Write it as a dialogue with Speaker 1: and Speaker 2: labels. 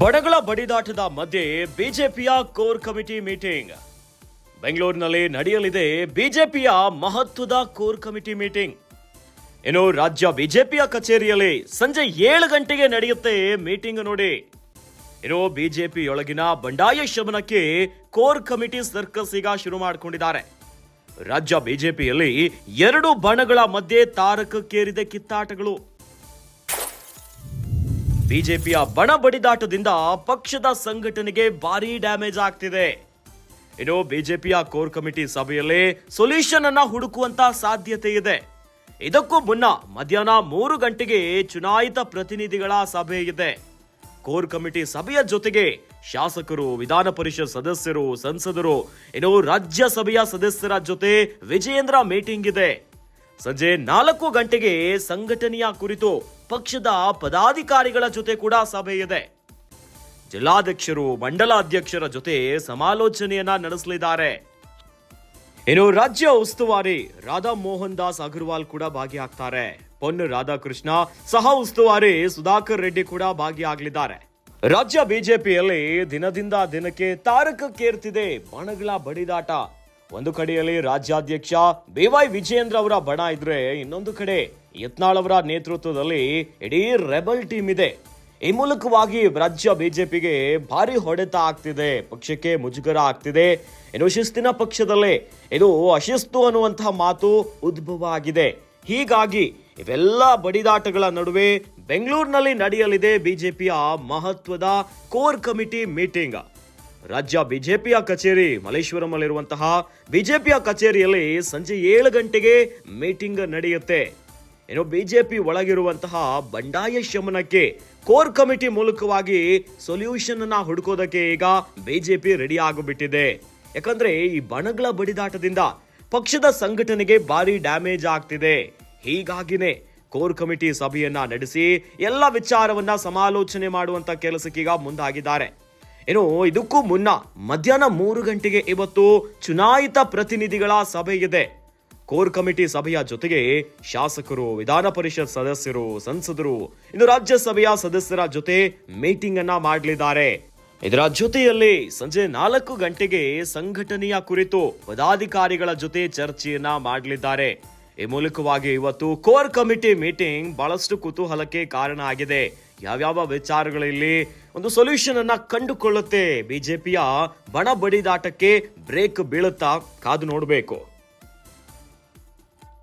Speaker 1: ಬಡಗಳ ಬಡಿದಾಟದ ಮಧ್ಯೆ ಬಿಜೆಪಿಯ core committee meeting. ಬೆಂಗಳೂರಿನಲ್ಲಿ ನಡೆಯಲಿದೆ ಬಿಜೆಪಿಯ ಮಹತ್ವದ ಕೋರ್ ಕಮಿಟಿ ಮೀಟಿಂಗ್. ಇನ್ನು ರಾಜ್ಯ ಬಿಜೆಪಿಯ ಕಚೇರಿಯಲ್ಲಿ ಸಂಜೆ ಏಳು ಗಂಟೆಗೆ ನಡೆಯುತ್ತೆ ಮೀಟಿಂಗ್ ನೋಡಿ. ಇನ್ನು ಬಿಜೆಪಿಯೊಳಗಿನ ಬಂಡಾಯ ಶಮನಕ್ಕೆ ಕೋರ್ ಕಮಿಟಿ ಸರ್ಕಸ್ ಈಗ ಶುರು ಮಾಡಿಕೊಂಡಿದ್ದಾರೆ. ರಾಜ್ಯ ಬಿಜೆಪಿಯಲ್ಲಿ ಎರಡು ಬಣಗಳ ಮಧ್ಯೆ ತಾರಕಕ್ಕೇರಿದೆ ಕಿತ್ತಾಟಗಳು. ಬಿಜೆಪಿಯ ಬಣ ಬಡಿದಾಟದಿಂದ ಪಕ್ಷದ ಸಂಘಟನೆಗೆ ಭಾರಿ ಡ್ಯಾಮೇಜ್ ಆಗ್ತಿದೆ. ಇನ್ನು ಬಿಜೆಪಿಯ ಕೋರ್ ಕಮಿಟಿ ಸಭೆಯಲ್ಲಿ ಸೊಲ್ಯೂಷನ್ ಅನ್ನ ಹುಡುಕುವಂತ ಸಾಧ್ಯತೆ ಇದೆ. ಇದಕ್ಕೂ ಮುನ್ನ ಮಧ್ಯಾಹ್ನ ಮೂರು ಗಂಟೆಗೆ ಚುನಾಯಿತ ಪ್ರತಿನಿಧಿಗಳ ಸಭೆ ಇದೆ. ಕೋರ್ ಕಮಿಟಿ ಸಭೆಯ ಜೊತೆಗೆ ಶಾಸಕರು, ವಿಧಾನ ಪರಿಷತ್ ಸದಸ್ಯರು, ಸಂಸದರು, ಇನ್ನು ರಾಜ್ಯಸಭೆಯ ಸದಸ್ಯರ ಜೊತೆ ವಿಜಯೇಂದ್ರ ಮೀಟಿಂಗ್ ಇದೆ. ಸಂಜೆ ನಾಲ್ಕು ಗಂಟೆಗೆ ಸಂಘಟನೆಯ ಕುರಿತು ಪಕ್ಷದ ಪದಾಧಿಕಾರಿಗಳ ಜೊತೆ ಕೂಡ ಸಭೆ ಇದೆ. ಜಿಲ್ಲಾಧ್ಯಕ್ಷರು ಮಂಡಲ ಅಧ್ಯಕ್ಷರ ಜೊತೆ ಸಮಾಲೋಚನೆಯನ್ನ ನಡೆಸಲಿದ್ದಾರೆ. ಇನ್ನು ರಾಜ್ಯ ಉಸ್ತುವಾರಿ ರಾಧಾ ಮೋಹನ್ ದಾಸ್ ಅಗರ್ವಾಲ್ ಕೂಡ ಭಾಗಿಯಾಗ್ತಾರೆ. ಪೊನ್ ರಾಧಾಕೃಷ್ಣ ಸಹ ಉಸ್ತುವಾರಿ ಸುಧಾಕರ್ ರೆಡ್ಡಿ ಕೂಡ ಭಾಗಿಯಾಗಲಿದ್ದಾರೆ. ರಾಜ್ಯ ಬಿಜೆಪಿಯಲ್ಲಿ ದಿನದಿಂದ ದಿನಕ್ಕೆ ತಾರಕಕ್ಕೇರ್ತಿದೆ ಬಣಗಳ ಬಡಿದಾಟ. ಒಂದು ಕಡೆಯಲ್ಲಿ ರಾಜ್ಯಾಧ್ಯಕ್ಷ ಬಿವೈ ವಿಜಯೇಂದ್ರ ಅವರ ಬಣ ಇದ್ರೆ ಇನ್ನೊಂದು ಕಡೆ ಯತ್ನಾಳ್ ಅವರ ನೇತೃತ್ವದಲ್ಲಿ ಇಡೀ ರೆಬಲ್ ಟೀಮ್ ಇದೆ. ಈ ಮೂಲಕವಾಗಿ ರಾಜ್ಯ ಬಿಜೆಪಿಗೆ ಭಾರಿ ಹೊಡೆತ ಆಗ್ತಿದೆ. ಪಕ್ಷಕ್ಕೆ ಮುಜುಗರ ಆಗ್ತಿದೆ. ಇನ್ನು ಶಿಸ್ತಿನ ಪಕ್ಷದಲ್ಲೇ ಇದು ಅಶಿಸ್ತು ಅನ್ನುವಂತಹ ಮಾತು ಉದ್ಭವ ಆಗಿದೆ. ಹೀಗಾಗಿ ಇವೆಲ್ಲ ಬಡಿದಾಟಗಳ ನಡುವೆ ಬೆಂಗಳೂರಿನಲ್ಲಿ ನಡೆಯಲಿದೆ ಬಿಜೆಪಿಯ ಮಹತ್ವದ ಕೋರ್ ಕಮಿಟಿ ಮೀಟಿಂಗ್. ರಾಜ್ಯ ಬಿಜೆಪಿಯ ಕಚೇರಿ ಮಲೇಶ್ವರಂನಲ್ಲಿರುವಂತಹ ಬಿಜೆಪಿಯ ಕಚೇರಿಯಲ್ಲಿ ಸಂಜೆ ಏಳು ಗಂಟೆಗೆ ಮೀಟಿಂಗ್ ನಡೆಯುತ್ತೆ. ಏನು ಬಿಜೆಪಿ ಒಳಗಿರುವಂತಹ ಬಂಡಾಯ ಶಮನಕ್ಕೆ ಕೋರ್ ಕಮಿಟಿ ಮೂಲಕವಾಗಿ ಸೊಲ್ಯೂಷನ್ ಅನ್ನ ಹುಡುಕೋದಕ್ಕೆ ಈಗ ಬಿಜೆಪಿ ರೆಡಿ ಆಗಿಬಿಟ್ಟಿದೆ. ಯಾಕಂದ್ರೆ ಈ ಬಣಗಳ ಬಡಿದಾಟದಿಂದ ಪಕ್ಷದ ಸಂಘಟನೆಗೆ ಭಾರಿ ಡ್ಯಾಮೇಜ್ ಆಗ್ತಿದೆ. ಹೀಗಾಗಿನೇ ಕೋರ್ ಕಮಿಟಿ ಸಭೆಯನ್ನ ನಡೆಸಿ ಎಲ್ಲ ವಿಚಾರವನ್ನ ಸಮಾಲೋಚನೆ ಮಾಡುವಂತ ಕೆಲಸಕ್ಕೀಗ ಮುಂದಾಗಿದ್ದಾರೆ. ಇನ್ನು ಇದಕ್ಕೂ ಮುನ್ನ ಮಧ್ಯಾಹ್ನ ಮೂರು ಗಂಟೆಗೆ ಇವತ್ತು ಚುನಾಯಿತ ಪ್ರತಿನಿಧಿಗಳ ಸಭೆ ಇದೆ. ಕೋರ್ ಕಮಿಟಿ ಸಭೆಯ ಜೊತೆಗೆ ಶಾಸಕರು, ವಿಧಾನ ಪರಿಷತ್ ಸದಸ್ಯರು, ಸಂಸದರು, ಇನ್ನು ರಾಜ್ಯಸಭೆಯ ಸದಸ್ಯರ ಜೊತೆ ಮೀಟಿಂಗ್ ಅನ್ನ ಮಾಡಲಿದ್ದಾರೆ. ಇದರ ಜೊತೆಯಲ್ಲಿ ಸಂಜೆ ನಾಲ್ಕು ಗಂಟೆಗೆ ಸಂಘಟನೆಯ ಕುರಿತು ಪದಾಧಿಕಾರಿಗಳ ಜೊತೆ ಚರ್ಚೆಯನ್ನ ಮಾಡಲಿದ್ದಾರೆ. ಈ ಮೂಲಕವಾಗಿ ಇವತ್ತು ಕೋರ್ ಕಮಿಟಿ ಮೀಟಿಂಗ್ ಬಹಳಷ್ಟು ಕುತೂಹಲಕ್ಕೆ ಕಾರಣ ಆಗಿದೆ. ಯಾವ್ಯಾವ ವಿಚಾರಗಳಲ್ಲಿ ಒಂದು ಸೊಲ್ಯೂಷನ್ ಅನ್ನ ಕಂಡುಕೊಳ್ಳುತ್ತೆ? ಬಿಜೆಪಿಯ ಬಣ ಬಡಿದಾಟಕ್ಕೆ ಬ್ರೇಕ್ ಬೀಳುತ್ತಾ? ಕಾದು ನೋಡಬೇಕು.